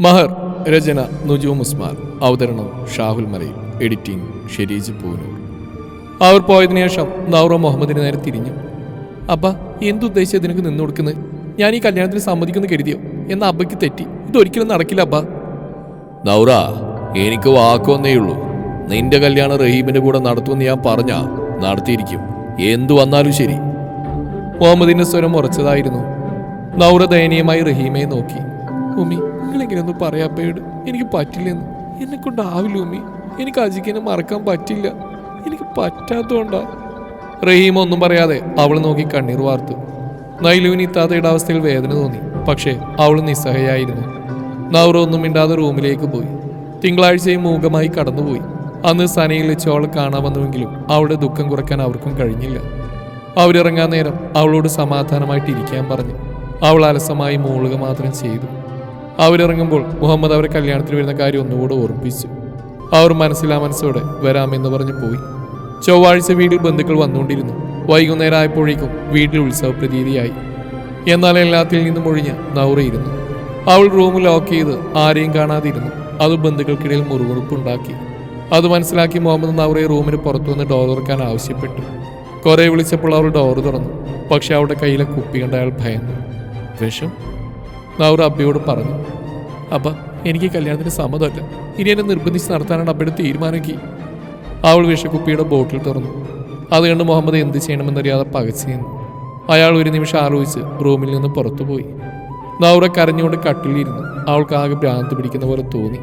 മഹർ രചന നുജൂം ഉസ്മാൻ. അവതരണം ഷാഹുൽ മലയിൽ. എഡിറ്റിംഗ് ഷെരീജ് പൂനൂർ. അവർ പോയതിനു ശേഷം നൗറ മുഹമ്മദിന് നേരെ തിരിഞ്ഞു. അബ്ബ എന്തുദ്ദേശിച്ച് നിനക്ക് നിന്നു കൊടുക്കുന്നത് ഞാൻ ഈ കല്യാണത്തിന് സമ്മതിക്കുന്നു കരുതിയോ? എന്ന അബ്ബയ്ക്ക് തെറ്റി. ഇതൊരിക്കലും നടക്കില്ല അബ്ബ നൗറ എനിക്ക് വാക്കൊന്നേ ഉള്ളൂ. നിന്റെ കല്യാണം റഹീമിന്റെ കൂടെ നടത്തുമെന്ന് ഞാൻ പറഞ്ഞ നടത്തിയിരിക്കും. എന്തു വന്നാലും ശരി. മുഹമ്മദിന്റെ സ്വരം ഉറച്ചതായിരുന്നു. നൗറ ദയനീയമായി റഹീമയെ നോക്കി. ഉമ്മി പറയാ പേട്. എനിക്ക് പറ്റില്ലെന്ന്. എന്നെ കൊണ്ടാവില്ല ഉമ്മി. എനിക്ക് അജിക്കിനെ മറക്കാൻ പറ്റില്ല. എനിക്ക് പറ്റാത്തോണ്ടാ. റഹീം ഒന്നും പറയാതെ അവൾ നോക്കി കണ്ണീർ വാർത്തു. നൈലുവിന് ഇത്താത്തയുടെ അവസ്ഥയിൽ വേദന തോന്നി. പക്ഷേ അവൾ നിസ്സഹയായിരുന്നു. നൗറ ഒന്നും മിണ്ടാതെ റൂമിലേക്ക് പോയി. തിങ്കളാഴ്ചയും മൂകമായി കടന്നുപോയി. അന്ന് സനയിൽ വെച്ച് അവളെ കാണാമെന്നുവെങ്കിലും അവളുടെ ദുഃഖം കുറയ്ക്കാൻ അവർക്കും കഴിഞ്ഞില്ല. അവരിറങ്ങാൻ നേരം അവളോട് സമാധാനമായിട്ട് ഇരിക്കാൻ പറഞ്ഞു. അവൾ അലസമായി മൂളുക മാത്രം ചെയ്തു. അവരിറങ്ങുമ്പോൾ മുഹമ്മദ് അവരെ കല്യാണത്തിന് വരുന്ന കാര്യം ഒന്നുകൂടെ ഓർമ്മിപ്പിച്ചു. അവർ മനസ്സിലാ മനസ്സോടെ വരാമെന്ന് പറഞ്ഞു പോയി. ചൊവ്വാഴ്ച വീട്ടിൽ ബന്ധുക്കൾ വന്നുകൊണ്ടിരുന്നു. വൈകുന്നേരം ആയപ്പോഴേക്കും വീട്ടിൽ ഉത്സവ പ്രതീതിയായി എന്നാൽ എല്ലാത്തിൽ നിന്നും ഒഴിഞ്ഞ് നൗറയിരുന്നു അവൾ റൂം ലോക്ക് ചെയ്ത് ആരെയും കാണാതിരുന്നു. അത് ബന്ധുക്കൾക്കിടയിൽ മുറിവുറുപ്പുണ്ടാക്കി അത് മനസ്സിലാക്കി മുഹമ്മദ് നൗറയെ റൂമിന് പുറത്തു വന്ന് ഡോർ തുറക്കാൻ ആവശ്യപ്പെട്ടു. കുറെ വിളിച്ചപ്പോൾ അവൾ ഡോർ തുറന്നു. പക്ഷെ അവളുടെ കയ്യിലെ കുപ്പി കണ്ട അയാൾ ഭയന്നു. വിഷം? നൗറ അബ്ബയോട് പറഞ്ഞു അബ്ബ എനിക്ക് കല്യാണത്തിന് സമ്മതമല്ല. ഇനി എന്നെ നിർബന്ധിച്ച് നടത്താനാണ് അബ്ബയുടെ തീരുമാനമെങ്കിൽ. അവൾ വിഷക്കുപ്പിയുടെ ബോട്ടിൽ തുറന്നു. അത് കണ്ട് മുഹമ്മദ് എന്ത് ചെയ്യണമെന്നറിയാതെ പകച്ചു അയാൾ ഒരു നിമിഷം ആലോചിച്ച് റൂമിൽ നിന്ന് പുറത്തുപോയി നൗറ കരഞ്ഞുകൊണ്ട് കട്ടിലിരുന്നു അവൾക്ക് ആകെ ഭ്രാന്ത് പിടിക്കുന്ന പോലെ തോന്നി.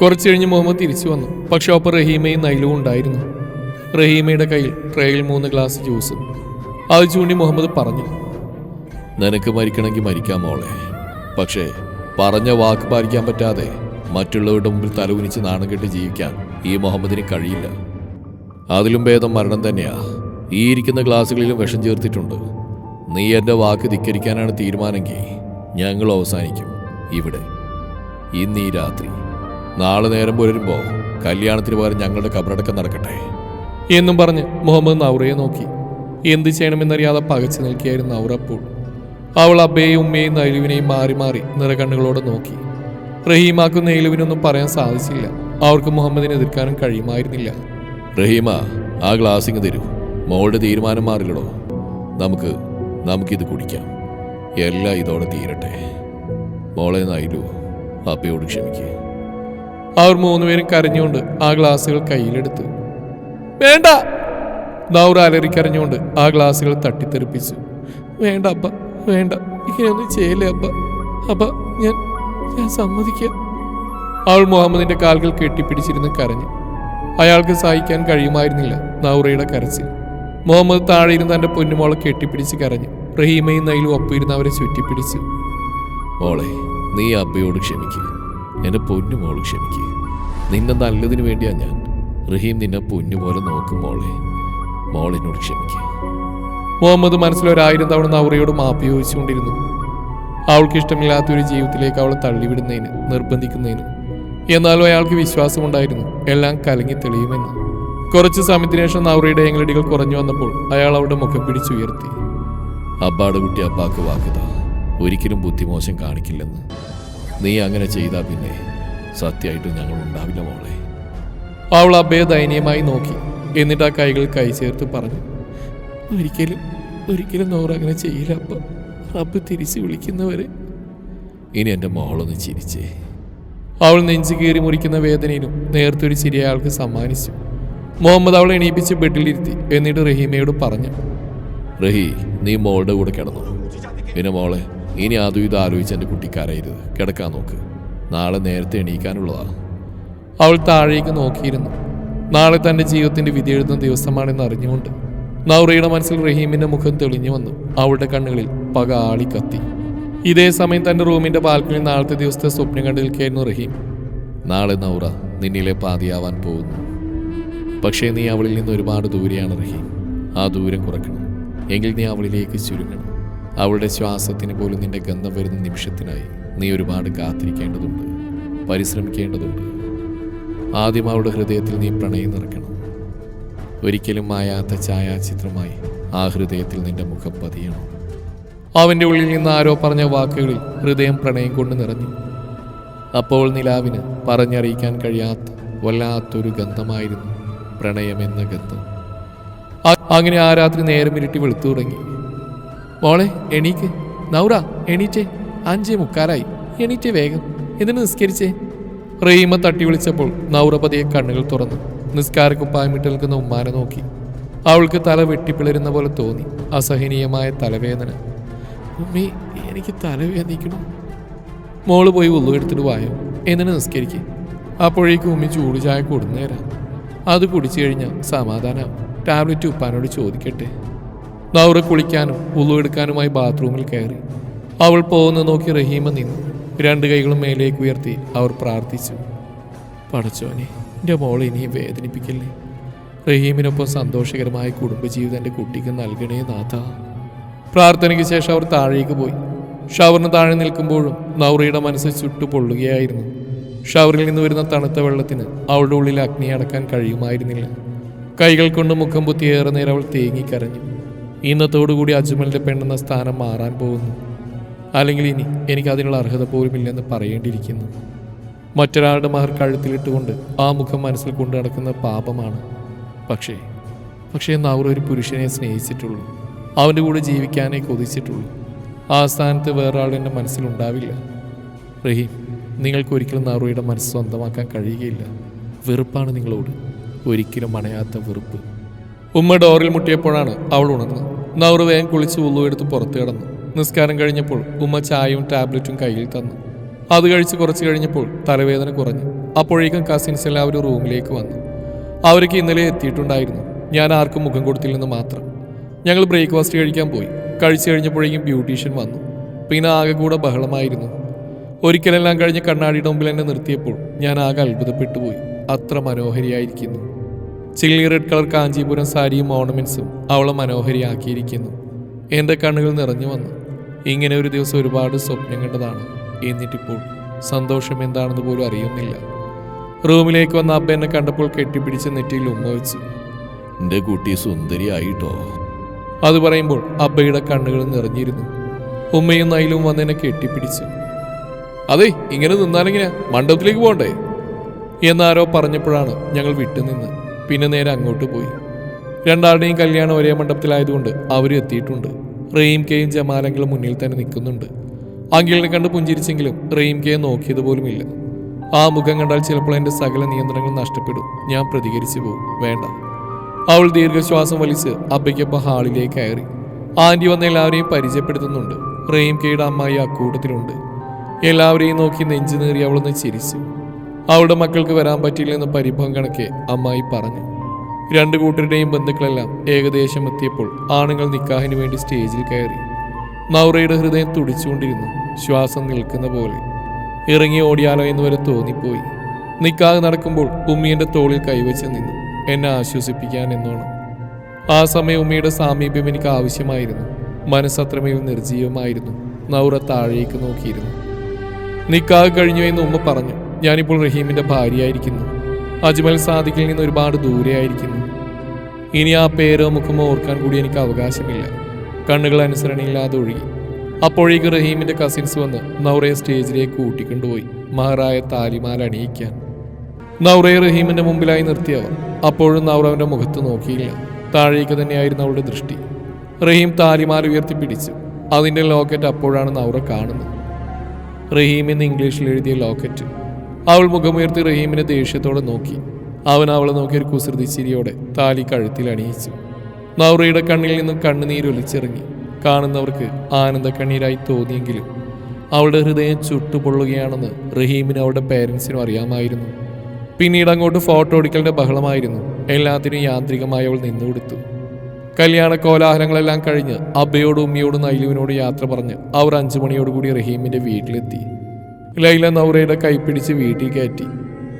കുറച്ചു കഴിഞ്ഞ് മുഹമ്മദ് തിരിച്ചു വന്നു. പക്ഷെ ഒപ്പം റഹീമയും നൈലും ഉണ്ടായിരുന്നു. റഹീമയുടെ കയ്യിൽ ട്രേയിൽ മൂന്ന് ഗ്ലാസ് ജ്യൂസ്. അത് ചൂണ്ടി മുഹമ്മദ് പറഞ്ഞു നിനക്ക് മരിക്കണമെങ്കിൽ മരിക്കാം മോളെ. പക്ഷേ പറഞ്ഞ വാക്ക് പാലിക്കാൻ പറ്റാതെ മറ്റുള്ളവരുടെ മുമ്പിൽ തലകുനിച്ച് നാണം കെട്ട് ജീവിക്കാൻ ഈ മുഹമ്മദിന് കഴിയില്ല. അതിലും ഭേദം മരണം തന്നെയാ. ഈ ഇരിക്കുന്ന ഗ്ലാസ്സുകളിലും വിഷം ചേർത്തിട്ടുണ്ട്. നീ എന്റെ വാക്ക് ധിക്കരിക്കാനാണ് തീരുമാനമെങ്കിൽ ഞങ്ങൾ അവസാനിക്കും. ഇവിടെ. ഇന്ന് ഈ രാത്രി. നാളെ നേരം പുലരുമ്പോൾ കല്യാണത്തിന് പകരം ഞങ്ങളുടെ കബറടക്കം നടക്കട്ടെ. എന്നും പറഞ്ഞ് മുഹമ്മദ് നൗറയെ നോക്കി. എന്ത് ചെയ്യണമെന്നറിയാതെ പകച്ചു നിൽക്കുകയായിരുന്നു നൗറ അപ്പോൾ. അവൾ അബ്ബയും ഉമ്മയെയും നൈലുവിനെയും മാറി മാറി നിറകണ്ണുകളോടെ നോക്കി. റഹീമാക്കും നെയ്ലുവിനൊന്നും പറയാൻ സാധിച്ചില്ല. അവർക്ക് മുഹമ്മദിനെ എതിർക്കാനും കഴിയുമായിരുന്നില്ല. റഹീമ ആ ഗ്ലാസിങ് തരൂ. മോളുടെ തീരുമാനം മാറില്ലടോ. നമുക്ക് നമുക്കിത് കുടിക്കാം. എല്ലാം ഇതോടെ തീരട്ടെ. മോളെ നൈലു അപ്പയോട് ക്ഷമിക്കുക അവർ മൂന്നുപേരും കരഞ്ഞുകൊണ്ട് ആ ഗ്ലാസുകൾ കയ്യിലെടുത്തു. വേണ്ട! നൗറ അലറിക്കരഞ്ഞുകൊണ്ട് ആ ഗ്ലാസുകൾ തട്ടിത്തെറിപ്പിച്ചു. വേണ്ട അപ്പ. വേണ്ട. ഇങ്ങനെയൊന്നും ചെയ്യല്ലേ അപ്പ? അപ്പ ഞാൻ ഞാൻ സമ്മതിക്കാം. അവൾ മുഹമ്മദിന്റെ കാലുകൾ കെട്ടിപ്പിടിച്ചിരുന്ന് കരഞ്ഞു. അയാൾക്ക് സഹിക്കാൻ കഴിയുമായിരുന്നില്ല നൗറയുടെ കരച്ചിൽ. മുഹമ്മദ് താഴെ ഇരുന്ന് തന്റെ പൊന്നുമോളെ കെട്ടിപ്പിടിച്ച് കരഞ്ഞു. റഹീമയും നയിലും ഒപ്പിരുന്ന് അവരെ ചുറ്റിപ്പിടിച്ചു. മോളെ നീ അബ്ബയോട് ക്ഷമിക്കുക എന്റെ പൊന്നുമോൾ ക്ഷമിക്കുക നിന്റെ നല്ലതിനു വേണ്ടിയാ ഞാൻ. റഹീം നിന്നെ പൊന്നുപോലെ നോക്കും മോളെ. മോളിനോട് ക്ഷമിക്കുക മുഹമ്മദ് മനസ്സിലൊരായിരം തവണ നൗറയോട് മാപ്പ് ചോദിച്ചുകൊണ്ടിരുന്നു. അവൾക്ക് ഇഷ്ടമില്ലാത്ത ഒരു ജീവിതത്തിലേക്ക് അവളെ തള്ളിവിടുന്നതിന് നിർബന്ധിക്കുന്നതിന്. എന്നാലും അയാൾക്ക് വിശ്വാസമുണ്ടായിരുന്നു. എല്ലാം കലങ്ങി തെളിയുമെന്ന്. കുറച്ച് സമയത്തിന് ശേഷം നൗറയുടെ എങ്ങലടികൾ കുറഞ്ഞു വന്നപ്പോൾ അയാൾ അവളുടെ മുഖം പിടിച്ചുയർത്തി. അബ്ബാട് കുട്ടി അബ്ബാക്ക് വാക്കുതാ ഒരിക്കലും ബുദ്ധിമോശം കാണിക്കില്ലെന്ന്. നീ അങ്ങനെ ചെയ്താൽ പിന്നെ സത്യമായിട്ടും ഞങ്ങൾ ഉണ്ടാവില്ല മോളെ. അവൾ അബ്ബയെ ദയനീയമായി നോക്കി. എന്നിട്ട് ആ കൈകൾ കൈ ചേർത്ത് പറഞ്ഞു. ഒരിക്കലും ഒരിക്കലും നോറ അങ്ങനെ ചെയ്യില്ല അപ്പ റബ്ബ് തിരിച്ച് വിളിക്കുന്നവരെ. ഇനി എന്റെ മോളൊന്ന് ചിരിച്ചേ. അവൾ നെഞ്ചു കീറി മുറിക്കുന്ന വേദനയിലും ഒരു ചിരി അയാൾക്ക് സമ്മാനിച്ചു. മുഹമ്മദ് അവളെ എണീപ്പിച്ച് ബെഡിലിരുത്തി എന്നിട്ട് റഹീമയോട് പറഞ്ഞു റഹി നീ മോളുടെ കൂടെ കിടന്നു. പിന്നെ മോളെ ഇനി അതും ഇത് ആലോചിച്ച് എന്റെ കുട്ടിക്കാരായിരുത്. കിടക്കാൻ നോക്ക്. നാളെ നേരത്തെ എണീക്കാനുള്ളതാണ് അവൾ താഴേക്ക് നോക്കിയിരുന്നു. നാളെ തന്റെ ജീവിതത്തിന്റെ വിധി എഴുതുന്ന ദിവസമാണെന്ന് അറിഞ്ഞുകൊണ്ട് നൗറയുടെ മനസ്സിൽ റഹീമിന്റെ മുഖം തെളിഞ്ഞു വന്നു. അവളുടെ കണ്ണുകളിൽ പക ആളി കത്തി. ഇതേ സമയം തന്റെ റൂമിന്റെ ബാൽക്കണിയിൽ നാളത്തെ ദിവസത്തെ സ്വപ്നം കണ്ടു നിൽക്കുകയായിരുന്നു റഹീം. നാളെ നൗറ നിന്നിലെ പാതിയാവാൻ പോകുന്നു. പക്ഷേ നീ അവളിൽ നിന്ന് ഒരുപാട് ദൂരെയാണ് റഹീം. ആ ദൂരം കുറക്കണം എങ്കിൽ നീ അവളിലേക്ക് ചുരുങ്ങണം. അവളുടെ ശ്വാസത്തിന് പോലും നിന്റെ ഗന്ധം വരുന്ന നിമിഷത്തിനായി നീ ഒരുപാട് കാത്തിരിക്കേണ്ടതുണ്ട്. പരിശ്രമിക്കേണ്ടതുണ്ട്. ആദ്യം അവളുടെ ഹൃദയത്തിൽ നീ പ്രണയം നിറയ്ക്കണം. ഒരിക്കലും മായാത്ത ഛായാചിത്രമായി ആ ഹൃദയത്തിൽ നിന്റെ മുഖം പതിയണം. അവന്റെ ഉള്ളിൽ നിന്ന് ആരോ പറഞ്ഞ വാക്കുകളിൽ ഹൃദയം പ്രണയം കൊണ്ട് നിറഞ്ഞു. അപ്പോൾ നിലാവിന് പറഞ്ഞറിയിക്കാൻ കഴിയാത്ത വല്ലാത്തൊരു ഗന്ധമായിരുന്നു പ്രണയമെന്ന ഗന്ധം. അങ്ങനെ ആ രാത്രി നേരം ഇരുട്ടി വെളുത്തു തുടങ്ങി. മോളെ എണീക്ക്. നൗറ എണീറ്റേ അഞ്ചേ മുക്കാലായി. എണീറ്റേ വേഗം. എന്നിട്ട് നിസ്കരിച്ചേ? റീമ തട്ടി വിളിച്ചപ്പോൾ നൗറ പതിയെ കണ്ണുകൾ തുറന്നു. നിസ്കാരക്കുപ്പായമിട്ട് നിൽക്കുന്ന ഉമ്മാനെ നോക്കി. അവൾക്ക് തല വെട്ടിപ്പിളരുന്ന പോലെ തോന്നി. അസഹനീയമായ തലവേദന. ഉമ്മി എനിക്ക് തലവേദനിക്കണം മോൾ പോയി ഉള്ളു എടുത്തിട്ട് വായോ? എന്നിട്ട് നിസ്കരിക്കും? അപ്പോഴേക്കും ഉമ്മി ചൂട് ചായ കൊടുന്നേരാം അത് കുടിച്ചു കഴിഞ്ഞാൽ സമാധാനം. ടാബ്ലറ്റ് ഉപ്പാനോട് ചോദിക്കട്ടെ. നൗറ കുളിക്കാനും ഉള്ളു എടുക്കാനുമായി ബാത്റൂമിൽ കയറി. അവൾ പോകുന്ന നോക്കി റഹീമ നിന്നു. രണ്ട് കൈകളും മേലേക്ക് ഉയർത്തി അവർ പ്രാർത്ഥിച്ചു. പടച്ചോനെ എന്റെ മോളെ ഇനിയും വേദനിപ്പിക്കല്ലേ? റഹീമിനൊപ്പം സന്തോഷകരമായ കുടുംബജീവിതം എന്റെ കുട്ടിക്ക് നൽകണേ നാഥ. പ്രാർത്ഥനയ്ക്ക് ശേഷം അവർ താഴേക്ക് പോയി. ഷവറിന് താഴെ നിൽക്കുമ്പോഴും നൗറിയുടെ മനസ്സ് ചുട്ടു പൊള്ളുകയായിരുന്നു ഷവറിൽ നിന്ന് വരുന്ന തണുത്ത വെള്ളത്തിന് അവളുടെ ഉള്ളിൽ അഗ്നി അടക്കാൻ കഴിയുമായിരുന്നില്ല. കൈകൾ കൊണ്ട് മുഖം പൊത്തി ഏറെ നേരം അവൾ തേങ്ങിക്കരഞ്ഞു ഇന്നത്തോടുകൂടി അജ്മലിന്റെ പെണ്ണെന്ന സ്ഥാനം മാറാൻ പോകുന്നു. അല്ലെങ്കിൽ ഇനി എനിക്ക് അതിനുള്ള അർഹത പോലുമില്ലെന്ന് പറയേണ്ടിയിരിക്കുന്നു. മറ്റൊരാളുടെ മഹർ കഴുത്തിലിട്ടുകൊണ്ട് ആ മുഖം മനസ്സിൽ കൊണ്ടു നടക്കുന്ന പാപമാണ്. പക്ഷേ പക്ഷേ നൗർ ഒരു പുരുഷനെ സ്നേഹിച്ചിട്ടുള്ളൂ. അവന്റെ കൂടെ ജീവിക്കാനേ കൊതിച്ചിട്ടുള്ളൂ. ആ സ്ഥാനത്ത് വേറൊരാൾ എന്റെ മനസ്സിലുണ്ടാവില്ല റഹീം നിങ്ങൾക്ക് ഒരിക്കലും നൗറയുടെ മനസ്സ് സ്വന്തമാക്കാൻ കഴിയുകയില്ല. വെറുപ്പാണ് നിങ്ങളോട്. ഒരിക്കലും അണയാത്ത വെറുപ്പ്. ഉമ്മ ഡോറിൽ മുട്ടിയപ്പോഴാണ് അവൾ ഉണർന്നത്. നൗറ് വേഗം കുളിച്ച് ഉള്ളു എടുത്ത് പുറത്തു കിടന്നു. നിസ്കാരം കഴിഞ്ഞപ്പോൾ ഉമ്മ ചായയും ടാബ്ലറ്റും കയ്യിൽ തന്നു. അത് കഴിച്ച് കുറച്ച് കഴിഞ്ഞപ്പോൾ തലവേദന കുറഞ്ഞു. അപ്പോഴേക്കും കസിൻസ് എല്ലാവരും റൂമിലേക്ക് വന്നു. അവർക്ക് ഇന്നലെ എത്തിയിട്ടുണ്ടായിരുന്നു. ഞാൻ ആർക്കും മുഖം കൊടുത്തില്ലെന്ന് മാത്രം. ഞങ്ങൾ ബ്രേക്ക്ഫാസ്റ്റ് കഴിക്കാൻ പോയി. കഴിച്ചു കഴിഞ്ഞപ്പോഴേക്കും ബ്യൂട്ടീഷ്യൻ വന്നു. പിന്നെ ആകെ കൂടെ ബഹളമായിരുന്നു. ഒരിക്കലെല്ലാം കഴിഞ്ഞ് കണ്ണാടിയുടെ മുമ്പിൽ എന്നെ നിർത്തിയപ്പോൾ ഞാൻ ആകെ അത്ഭുതപ്പെട്ടു പോയി അത്ര മനോഹരിയായിരിക്കുന്നു. ചില്ലി റെഡ് കളർ കാഞ്ചീപുരം സാരിയും ഓർണമെന്റ്സും അവളെ മനോഹരിയാക്കിയിരിക്കുന്നു. എന്റെ കണ്ണുകൾ നിറഞ്ഞു വന്നു. ഇങ്ങനെ ഒരു ദിവസം ഒരുപാട് സ്വപ്നം കണ്ടതാണ്. എന്നിട്ടിപ്പോൾ സന്തോഷം എന്താണെന്ന് പോലും അറിയുന്നില്ല. റൂമിലേക്ക് വന്ന അബ്ബ എന്നെ കണ്ടപ്പോൾ കെട്ടിപ്പിടിച്ച് നെറ്റിയിൽ ഉമ്മ വെച്ചു എന്റെ കുട്ടി സുന്ദരിയായിട്ടോ? അത് പറയുമ്പോൾ അബ്ബയുടെ കണ്ണുകൾ നിറഞ്ഞിരുന്നു. ഉമ്മയും നൈലും വന്ന് എന്നെ കെട്ടിപ്പിടിച്ചു അതെ ഇങ്ങനെ നിന്നാലെങ്ങനെയാ? മണ്ഡപത്തിലേക്ക് പോകണ്ടേ? എന്നാരോ പറഞ്ഞപ്പോഴാണ് ഞങ്ങൾ വിട്ടുനിന്ന്. പിന്നെ നേരെ അങ്ങോട്ട് പോയി. രണ്ടാളുടെയും കല്യാണം ഒരേ മണ്ഡപത്തിലായതുകൊണ്ട് അവരും എത്തിയിട്ടുണ്ട്. റെയിം കെയും ജമാലങ്ങളും മുന്നിൽ തന്നെ നിൽക്കുന്നുണ്ട്. അങ്കിളിനെ കണ്ട് പുഞ്ചിരിച്ചെങ്കിലും റെയിം കെ നോക്കിയത് പോലുമില്ല. ആ മുഖം കണ്ടാൽ ചിലപ്പോൾ എന്റെ സകല നിയന്ത്രണങ്ങൾ നഷ്ടപ്പെടും. ഞാൻ പ്രതികരിച്ചു പോകും വേണ്ട. അവൾ ദീർഘശ്വാസം വലിച്ച് അബ്ബയ്ക്കൊപ്പം ഹാളിലേക്ക് കയറി. ആന്റി വന്ന എല്ലാവരെയും പരിചയപ്പെടുത്തുന്നുണ്ട്. റെയിം കെയുടെ അമ്മായി അക്കൂട്ടത്തിലുണ്ട്. എല്ലാവരെയും നോക്കി നെഞ്ചു നേറി അവളൊന്ന് ചിരിച്ചു. അവളുടെ മക്കൾക്ക് വരാൻ പറ്റില്ലെന്ന് പരിഭവം കണക്കെ അമ്മായി പറഞ്ഞു. രണ്ടു കൂട്ടരുടെയും ബന്ധുക്കളെല്ലാം ഏകദേശം എത്തിയപ്പോൾ ആണുങ്ങൾ നിക്കാഹിന് വേണ്ടി സ്റ്റേജിൽ കയറി. നൗറയുടെ ഹൃദയം തുടിച്ചുകൊണ്ടിരുന്നു. ശ്വാസം നിൽക്കുന്ന പോലെ. ഇറങ്ങി ഓടിയാലോ എന്ന് വരെ തോന്നിപ്പോയി. നിക്കാഹ് നടക്കുമ്പോൾ ഉമ്മിയുടെ തോളിൽ കൈവച്ച് നിന്നു. എന്നെ ആശ്വസിപ്പിക്കാൻ എന്നോണം. ആ സമയം ഉമ്മിയുടെ സാമീപ്യം എനിക്ക് ആവശ്യമായിരുന്നു. മനസ്സത്രമേൽ നിർജീവമായിരുന്നു നൗറ താഴേക്ക് നോക്കിയിരുന്നു. നിക്കാഹ് കഴിഞ്ഞു എന്ന് ഉമ്മ പറഞ്ഞു. ഞാനിപ്പോൾ റഹീമിന്റെ ഭാര്യയായിരിക്കുന്നു. അജ്മൽ സാദിഖിൽ നിന്ന് ഒരുപാട് ദൂരെയായിരിക്കുന്നു. ഇനി ആ പേരോ മുഖമോ ഓർക്കാൻ കൂടി എനിക്ക് അവകാശമില്ല. കണ്ണുകൾ അനുസരണയില്ലാതെ ഒഴുകി. അപ്പോഴേക്ക് റഹീമിന്റെ കസിൻസ് വന്ന് നൗറയെ സ്റ്റേജിലേക്ക് കൂട്ടിക്കൊണ്ടുപോയി. മഹറായ താലിമാല അണിയിക്കാൻ. നൗറയെ റഹീമിന്റെ മുമ്പിലായി നിർത്തിയവർ. അപ്പോഴും നൗറ അവന്റെ മുഖത്ത് നോക്കിയില്ല. താഴേക്ക് തന്നെയായിരുന്നു അവളുടെ ദൃഷ്ടി. റഹീം താലിമാൽ ഉയർത്തി പിടിച്ചു അതിന്റെ ലോക്കറ്റ് അപ്പോഴാണ് നൗറ കാണുന്നത്. റഹീം എന്ന് ഇംഗ്ലീഷിൽ എഴുതിയ ലോക്കറ്റ്. അവൾ മുഖമുയർത്തി റഹീമിനെ ദേഷ്യത്തോടെ നോക്കി. അവൻ അവളെ നോക്കി ഒരു കുസൃതി ചിരിയോടെ താലി കഴുത്തിൽ അണിയിച്ചു. നൗറയുടെ കണ്ണിൽ നിന്നും കണ്ണുനീരൊലിച്ചിറങ്ങി കാണുന്നവർക്ക് ആനന്ദ കണ്ണീരായി തോന്നിയെങ്കിലും അവളുടെ ഹൃദയം ചുട്ടുപൊള്ളുകയാണെന്ന് റഹീമിനും അവളുടെ പേരൻസിനും അറിയാമായിരുന്നു. പിന്നീട് അങ്ങോട്ട് ഫോട്ടോ എടുക്കലിന്റെ ബഹളമായിരുന്നു. എല്ലാത്തിനും യാന്ത്രികമായി അവൾ നിന്നുകൊടുത്തു കല്യാണ കോലാഹലങ്ങളെല്ലാം കഴിഞ്ഞ് അബ്ബയോടും ഉമ്മയോടും നൈലുവിനോട് യാത്ര പറഞ്ഞ് അവർ അഞ്ചു മണിയോടുകൂടി റഹീമിന്റെ വീട്ടിലെത്തി. ലൈല നൗറയുടെ കൈപ്പിടിച്ച് വീട്ടിൽ കയറ്റി.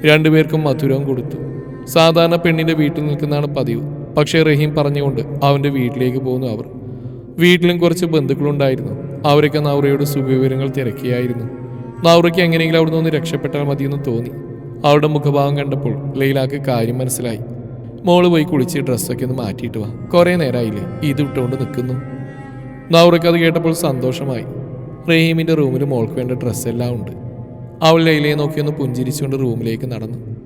രണ്ടുപേർക്കും മധുരവും കൊടുത്തു. സാധാരണ പെണ്ണിന്റെ വീട്ടിൽ നിൽക്കുന്നതാണ് പതിവ്. പക്ഷേ റഹീം പറഞ്ഞുകൊണ്ട് അവന്റെ വീട്ടിലേക്ക് പോകുന്നു അവർ. വീട്ടിലും കുറച്ച് ബന്ധുക്കളുണ്ടായിരുന്നു. അവരൊക്കെ നൗറയോട് സുഖവിവരങ്ങൾ തിരക്കിയായിരുന്നു. നൗറയ്ക്ക് എങ്ങനെയെങ്കിലും അവിടെ നിന്ന് രക്ഷപ്പെട്ടാൽ മതിയെന്ന് തോന്നി. അവളുടെ മുഖഭാവം കണ്ടപ്പോൾ ലൈലാക്ക് കാര്യം മനസ്സിലായി. മോൾ പോയി കുളിച്ച് ഡ്രസ്സൊക്കെ ഒന്ന് മാറ്റിയിട്ട് വാ. കുറേ നേരമായില്ലേ ഇത് ഇട്ടുകൊണ്ട് നിൽക്കുന്നു. നൗറയ്ക്ക് അത് കേട്ടപ്പോൾ സന്തോഷമായി. റഹീമിന്റെ റൂമിൽ മോൾക്ക് വേണ്ട ഡ്രസ്സെല്ലാം ഉണ്ട്. അവൾ ലൈലയെ നോക്കിയൊന്ന് പുഞ്ചിരിച്ചുകൊണ്ട് റൂമിലേക്ക് നടന്നു.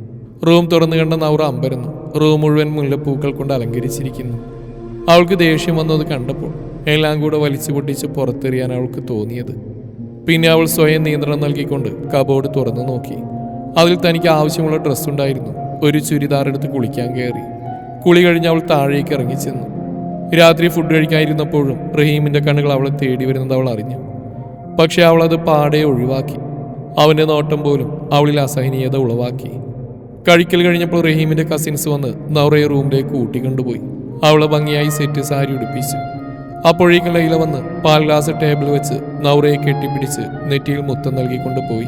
റൂം തുറന്നു കണ്ട നൗറ അമ്പരുന്നു. റൂം മുഴുവൻ മുല്ലപ്പൂക്കൾ കൊണ്ട് അലങ്കരിച്ചിരിക്കുന്നു. അവൾക്ക് ദേഷ്യം വന്നത് കണ്ടപ്പോൾ എല്ലാം കൂടെ വലിച്ചു പൊട്ടിച്ച് പുറത്തെറിയാൻ അവൾക്ക് തോന്നിയത്. പിന്നെ അവൾ സ്വയം നിയന്ത്രണം നൽകിക്കൊണ്ട് കബോർഡ് തുറന്നു നോക്കി. അതിൽ തനിക്ക് ആവശ്യമുള്ള ഡ്രസ്സ് ഉണ്ടായിരുന്നു. ഒരു ചുരിദാർ എടുത്ത് കുളിക്കാൻ കയറി. കുളി കഴിഞ്ഞ് അവൾ താഴേക്ക് ഇറങ്ങി ഇറങ്ങിച്ചെന്നു രാത്രി ഫുഡ് കഴിക്കാതിരുന്നപ്പോഴും റഹീമിന്റെ കണ്ണുകൾ അവളെ തേടി വരുന്നത് അവൾ അറിഞ്ഞു. പക്ഷെ അവൾ അത് പാടെ ഒഴിവാക്കി. അവന്റെ നോട്ടം പോലും അവളിൽ അസഹനീയത ഉളവാക്കി. കഴിക്കൽ കഴിഞ്ഞപ്പോൾ റഹീമിന്റെ കസിൻസ് വന്ന് നൗറയെ റൂമിലേക്ക് കൂട്ടിക്കൊണ്ടുപോയി അവളെ ഭംഗിയായി സെറ്റ് സാരി ഉടുപ്പിച്ചു. അപ്പോഴേക്കും ലൈല വന്ന് പാൽ ഗ്ലാസ് ടേബിൾ വെച്ച് നൗറയെ കെട്ടിപ്പിടിച്ച് നെറ്റിയിൽ മുത്തം നൽകിക്കൊണ്ട് പോയി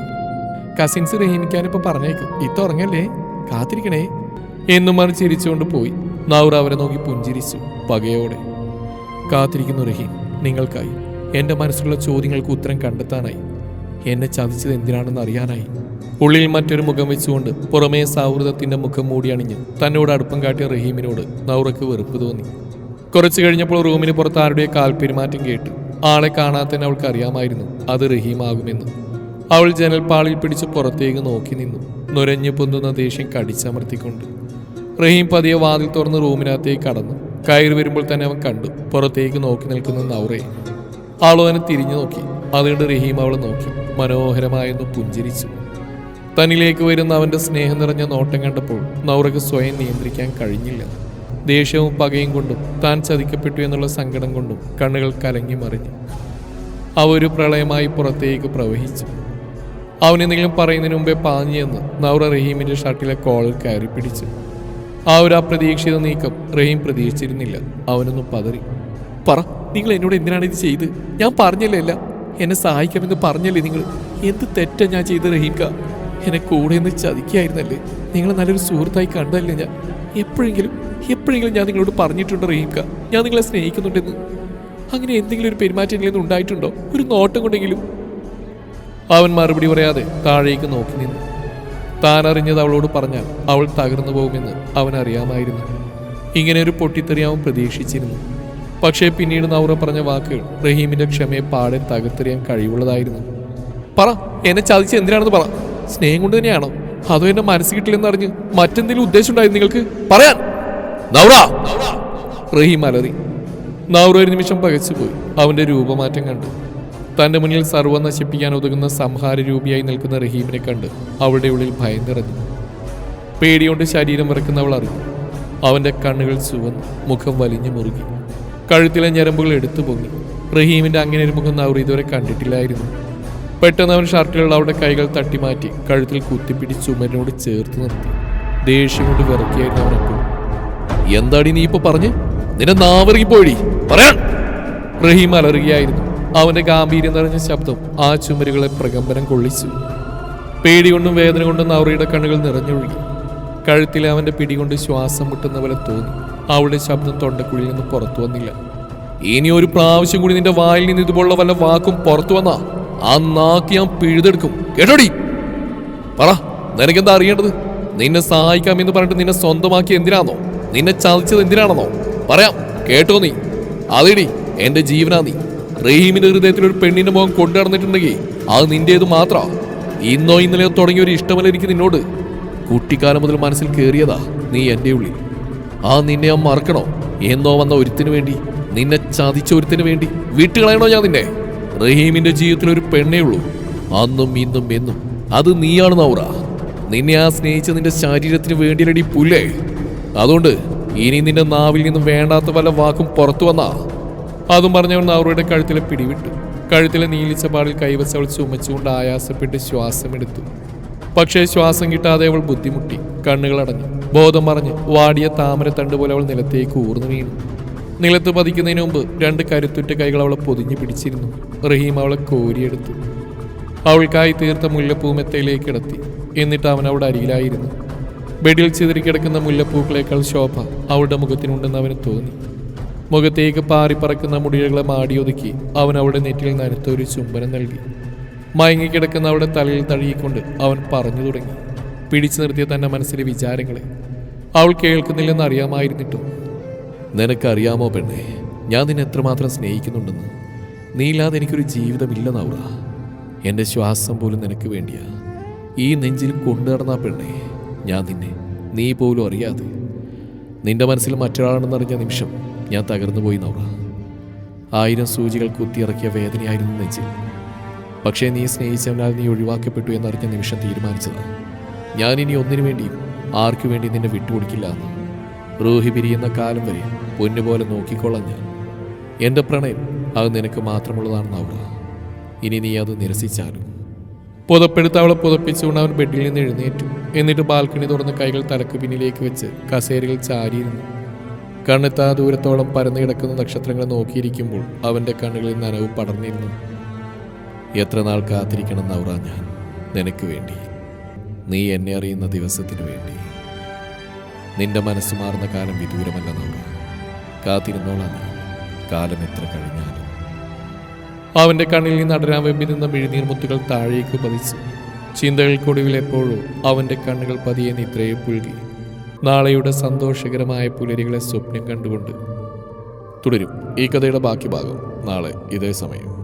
കസിൻസ് റഹീമിക്കാനിപ്പോൾ പറഞ്ഞേക്കും ഇത്ത ഉറങ്ങല്ലേ? കാത്തിരിക്കണേ. എന്നും മറിച്ച് ചിരിച്ചുകൊണ്ട് പോയി. നൗറ അവരെ നോക്കി പുഞ്ചിരിച്ചു പകയോടെ. കാത്തിരിക്കുന്നു റഹീം നിങ്ങൾക്കായി. എന്റെ മനസ്സിലുള്ള ചോദ്യങ്ങൾക്ക് ഉത്തരം കണ്ടെത്താനായി. എന്നെ ചതിച്ചത് എന്തിനാണെന്ന് അറിയാനായി. ഉള്ളിൽ മറ്റൊരു മുഖം വെച്ചുകൊണ്ട് പുറമേ സൗഹൃദത്തിന്റെ മുഖം മൂടിയണിഞ്ഞ് തന്നോട് അടുപ്പം കാട്ടിയ റഹീമിനോട് നൗറയ്ക്ക് വെറുപ്പ് തോന്നി. കുറച്ചു കഴിഞ്ഞപ്പോൾ റൂമിന് പുറത്ത് ആരുടെ കാൽപ്പെരുമാറ്റം കേട്ട് ആളെ കാണാത്തന്നെ അവൾക്ക് അറിയാമായിരുന്നു അത് റഹീമാകുമെന്ന്. അവൾ ജനൽപ്പാളിൽ പിടിച്ച് പുറത്തേക്ക് നോക്കി നിന്നു നുരഞ്ഞു പൊന്തുന്ന ദേഷ്യം കടിച്ചമർത്തിക്കൊണ്ട്. റഹീം പതിയെ വാതിൽ തുറന്ന് റൂമിനകത്തേക്ക് കടന്നു. കയറി വരുമ്പോൾ തന്നെ അവൻ കണ്ടു പുറത്തേക്ക് നോക്കി നിൽക്കുന്ന നൗറയെ. ആളോ അവനെ തിരിഞ്ഞു നോക്കി അതുകൊണ്ട് റഹീം അവളെ നോക്കി. മനോഹരമായൊന്ന് പുഞ്ചിരിച്ചു. തന്നിലേക്ക് വരുന്ന അവന്റെ സ്നേഹം നിറഞ്ഞ നോട്ടം കണ്ടപ്പോൾ നൗറയ്ക്ക് സ്വയം നിയന്ത്രിക്കാൻ കഴിഞ്ഞില്ല. ദേഷ്യവും പകയും കൊണ്ടും താൻ ചതിക്കപ്പെട്ടു എന്നുള്ള സങ്കടം കൊണ്ടും കണ്ണുകൾ കലങ്ങി മറിഞ്ഞു. അവ ഒരു പ്രളയമായി പുറത്തേക്ക് പ്രവഹിച്ചു. അവനെന്തെങ്കിലും പറയുന്നതിന് മുമ്പേ പാഞ്ഞു എന്ന് നൗറ റഹീമിന്റെ ഷർട്ടിലെ കോളിൽ കയറി പിടിച്ചു. ആ ഒരു അപ്രതീക്ഷിത നീക്കം റഹീം പ്രതീക്ഷിച്ചിരുന്നില്ല. അവനൊന്ന് പതറി. പറ നിങ്ങൾ എന്നോട് എന്തിനാണ് ഇത് ചെയ്ത്? ഞാൻ പറഞ്ഞല്ലേ എന്നെ സഹായിക്കാമെന്ന് പറഞ്ഞല്ലേ നിങ്ങൾ? എന്ത് തെറ്റാണ് ഞാൻ ചെയ്ത് റഹീംക എന്നെ കൂടെ നിന്ന് ചതിക്കായിരുന്നല്ലേ? നിങ്ങൾ നല്ലൊരു സുഹൃത്തായി കണ്ടല്ലേ ഞാൻ? എപ്പോഴെങ്കിലും എപ്പോഴെങ്കിലും ഞാൻ നിങ്ങളോട് പറഞ്ഞിട്ടുണ്ട് റഹീംക ഞാൻ നിങ്ങളെ സ്നേഹിക്കുന്നുണ്ടെന്ന്. അങ്ങനെ എന്തെങ്കിലും ഒരു പെരുമാറ്റം ഉണ്ടായിട്ടുണ്ടോ? ഒരു നോട്ടം കൊണ്ടെങ്കിലും? അവൻ മറുപടി പറയാതെ താഴേക്ക് നോക്കി നിന്നു. താൻ അറിഞ്ഞത് അവളോട് പറഞ്ഞാൽ അവൾ തകർന്നു പോകുമെന്ന് അവൻ അറിയാമായിരുന്നു. ഇങ്ങനെ ഒരു പൊട്ടിത്തെറിയാവും പ്രതീക്ഷിച്ചിരുന്നു. പക്ഷേ പിന്നീട് നൗറ പറഞ്ഞ വാക്കുകൾ റഹീമിന്റെ ക്ഷമയെ പാടെ തകർത്തെറിയാൻ കഴിവുള്ളതായിരുന്നു. പറ എന്നെ ചതിച്ച് എന്തിനാണെന്ന് പറ. സ്നേഹം കൊണ്ട് തന്നെയാണോ? അതോ എന്നെ മനസ്സ് കിട്ടില്ലെന്ന് അറിഞ്ഞ് മറ്റെന്തെങ്കിലും ഉദ്ദേശം ഉണ്ടായിരുന്നു നിങ്ങൾക്ക്? പറയാൻ. നൗറ. റഹീം അലറി. നൗറ ഒരു നിമിഷം പകച്ചുപോയി. അവന്റെ രൂപമാറ്റം കണ്ടു. തന്റെ മുന്നിൽ സർവം നശിപ്പിക്കാൻ ഒതുങ്ങുന്ന സംഹാര രൂപിയായി നിൽക്കുന്ന റഹീമിനെ കണ്ട് അവളുടെ ഉള്ളിൽ ഭയം നിറഞ്ഞു പേടിയോണ്ട് ശരീരം വിറക്കുന്നവൾ അറിഞ്ഞു. അവന്റെ കണ്ണുകൾ ചുവന്നു മുഖം വലിഞ്ഞു മുറുകി. കഴുത്തിലെ ഞരമ്പുകൾ എടുത്തു പൊങ്ങി. റഹീമിന്റെ അങ്ങനെ ഒരു മുഖം നൗർ ഇതുവരെ കണ്ടിട്ടില്ലായിരുന്നു. പെട്ടെന്ന് അവൻ ഷർട്ടിലുള്ള അവളുടെ കൈകൾ തട്ടിമാറ്റി കഴുത്തിൽ കുത്തിപ്പിടിച്ച് ചുമരിനോട് ചേർത്ത് നിർത്തി. ദേഷ്യം കൊണ്ട് വിറക്കിയായിരുന്നു അവനപ്പോൾ എന്താടി നീ ഇപ്പൊ പറഞ്ഞ്? നിന്നെ പോയി പറയാൻ! റഹീം അലറുകയായിരുന്നു. അവന്റെ ഗാംഭീര്യം നിറഞ്ഞ ശബ്ദം ആ ചുമരുകളെ പ്രകമ്പനം കൊള്ളിച്ചു. പേടി കൊണ്ടും വേദന കൊണ്ടും നൗറയുടെ കണ്ണുകൾ നിറഞ്ഞൊഴുകി. കഴുത്തിലെ അവന്റെ പിടികൊണ്ട് ശ്വാസം മുട്ടുന്ന പോലെ തോന്നി. അവളുടെ ശബ്ദം തൊണ്ടക്കുഴിയിൽ നിന്ന് പുറത്തു വന്നില്ല. ഇനി ഒരു പ്രാവശ്യം കൂടി നിന്റെ വായിൽ നിന്ന് ഇതുപോലുള്ള വല്ല വാക്കും പുറത്തു വന്നാ ആ നാക്ക് ഞാൻ പിഴുതെടുക്കും. കേട്ടോടി? പറ നിനക്കെന്താ അറിയേണ്ടത്? നിന്നെ സഹായിക്കാം എന്ന് പറഞ്ഞിട്ട് നിന്നെ സ്വന്തമാക്കി എന്തിനാണോ നിന്നെ ചതിച്ചത് എന്തിനാണെന്നോ? പറയാം കേട്ടോ നീ. അതേടി എന്റെ ജീവനാ നീ. റഹീമിന്റെ ഹൃദയത്തിൽ ഒരു പെണ്ണിന്റെ മുഖം കൊണ്ടു നടന്നിട്ടുണ്ടെങ്കിൽ അത് നിന്റേത് മാത്രമാ ഇന്നോ ഇന്നലെയോ തുടങ്ങിയ ഒരു ഇഷ്ടമല്ല എനിക്ക് നിന്നോട്. കുട്ടിക്കാലം മുതൽ മനസ്സിൽ കയറിയതാ നീ എന്റെ ഉള്ളിൽ. ആ നിന്നെ ഞാൻ മറക്കണോ? എന്നോ വന്ന ഒരുത്തിനു വേണ്ടി. നിന്നെ ചതിച്ച ഒരുത്തിനു വേണ്ടി. വീട്ടുകളയണോ ഞാൻ നിന്നെ? റഹീമിന്റെ ജീവിതത്തിൽ ഒരു പെണ്ണേ ഉള്ളൂ. അന്നും ഇന്നും എന്നും അത് നീയാണ് നൗറ. നിന്നെ ആ സ്നേഹിച്ച നിന്റെ ശരീരത്തിന് വേണ്ടിയിലടി പുല്ലേ. അതുകൊണ്ട് ഇനി നിന്റെ നാവിൽ നിന്നും വേണ്ടാത്ത പല വാക്കും പുറത്തു വന്നാ. അതും പറഞ്ഞവൻ നൗറയുടെ കഴുത്തിലെ പിടിവിട്ടു. കഴുത്തിലെ നീലിച്ച പാടിൽ കൈവശവൾ ചുമച്ചുകൊണ്ട് ആയാസപ്പെട്ട് ശ്വാസമെടുത്തു. പക്ഷേ ശ്വാസം കിട്ടാതെ അവൾ ബുദ്ധിമുട്ടി. കണ്ണുകൾ അടഞ്ഞു ബോധം പറഞ്ഞ് വാടിയ താമരത്തണ്ട് പോലെ അവൾ നിലത്തേക്ക് ഊർന്നു വീണു. നിലത്ത് പതിക്കുന്നതിന് മുമ്പ് രണ്ട് കരുത്തുറ്റ കൈകൾ അവളെ പൊതിഞ്ഞു പിടിച്ചിരുന്നു. റഹീം അവളെ കോരിയെടുത്തു. അവൾക്കായി തീർത്ത മുല്ലപ്പൂ മെത്തയിലേക്ക് കിടത്തി. എന്നിട്ട് അവൻ അവിടെ അരികിലായിരുന്നു. ബെഡിൽ ചിതറിക്കിടക്കുന്ന മുല്ലപ്പൂക്കളേക്കാൾ ശോഭ അവളുടെ മുഖത്തിനുണ്ടെന്ന് അവന് തോന്നി. മുഖത്തേക്ക് പാറിപ്പറക്കുന്ന മുടികളെ മാടിയൊതുക്കി അവൻ അവളുടെ നെറ്റിൽ നനുത്ത ചുംബനം നൽകി. മയങ്ങിക്കിടക്കുന്ന അവളുടെ തലയിൽ തഴുകിക്കൊണ്ട് അവൻ പറഞ്ഞു തുടങ്ങി. പിടിച്ചു നിർത്തിയ തന്റെ മനസ്സിലെ വിചാരങ്ങളെ. അവൾ കേൾക്കുന്നില്ലെന്ന് അറിയാമായിരുന്നിട്ടും. നിനക്കറിയാമോ പെണ്ണെ ഞാൻ നിന്നെ എത്രമാത്രം സ്നേഹിക്കുന്നുണ്ടെന്ന്? നീ ഇല്ലാതെ എനിക്കൊരു ജീവിതമില്ല നൗറ. എന്റെ ശ്വാസം പോലും നിനക്ക് വേണ്ടിയാ. ഈ നെഞ്ചിൽ കൊണ്ടു നടന്ന പെണ്ണെ ഞാൻ നിന്നെ നീ പോലും അറിയാതെ. നിന്റെ മനസ്സിൽ മറ്റൊരാളാണെന്നറിഞ്ഞ നിമിഷം ഞാൻ തകർന്നു പോയി നൗറ. ആയിരം സൂചികൾ കുത്തിയിറക്കിയ വേദനയായിരുന്നു നെഞ്ചിൽ. പക്ഷേ നീ സ്നേഹിച്ചവനാൽ നീ ഒഴിവാക്കപ്പെട്ടു എന്നറിഞ്ഞ നിമിഷം തീരുമാനിച്ചതാണ് ഞാനിനി ഒന്നിനു വേണ്ടിയും ആർക്കു വേണ്ടി നിന്നെ വിട്ടുകൊടുക്കില്ല റൂഹി പിരിയുന്ന കാലം വരെ പൊന്നുപോലെ നോക്കിക്കൊള്ളാം ഞാൻ എന്റെ പ്രണയം അത് നിനക്ക് മാത്രമുള്ളതാണെന്നാവുക. ഇനി നീ അത് നിരസിച്ചാലും. പുതപ്പെടുത്ത് അവളെ പുതപ്പിച്ചുകൊണ്ട് അവൻ ബെഡിൽ നിന്ന് എഴുന്നേറ്റു. എന്നിട്ട് ബാൽക്കണി തുറന്ന് കൈകൾ തലക്ക് പിന്നിലേക്ക് വെച്ച് കസേരയിൽ ചാരിയിരുന്നു. കണ്ണെത്താ ദൂരത്തോളം പരന്നു കിടക്കുന്ന നക്ഷത്രങ്ങളെ നോക്കിയിരിക്കുമ്പോൾ അവന്റെ കണ്ണുകളിൽ നനവ് പടർന്നിരുന്നു. എത്ര നാൾ കാത്തിരിക്കണം നൗറ ഞാൻ നിനക്ക് വേണ്ടി. നീ എന്നെ അറിയുന്ന ദിവസത്തിന് വേണ്ടി. നിന്റെ മനസ്സ് മാറുന്ന കാലം വിദൂരമല്ല നോക്ക കാത്തിരുന്നോളാം ഞാൻ കാലം എത്ര കഴിഞ്ഞാലും. അവന്റെ കണ്ണിൽ നിന്ന് അടരാൻ വെമ്പി നിന്ന മിഴുനീർ മുത്തുകൾ താഴേക്ക് പതിച്ചു. ചിന്തകൾക്കൊടുവിൽ എപ്പോഴും അവന്റെ കണ്ണുകൾ പതിയെ നിദ്രയെ പുൽകി. നാളെയുടെ സന്തോഷകരമായ പുലരികളെ സ്വപ്നം കണ്ടുകൊണ്ട് തുടരും. ഈ കഥയുടെ ബാക്കി ഭാഗം നാളെ ഇതേ സമയം.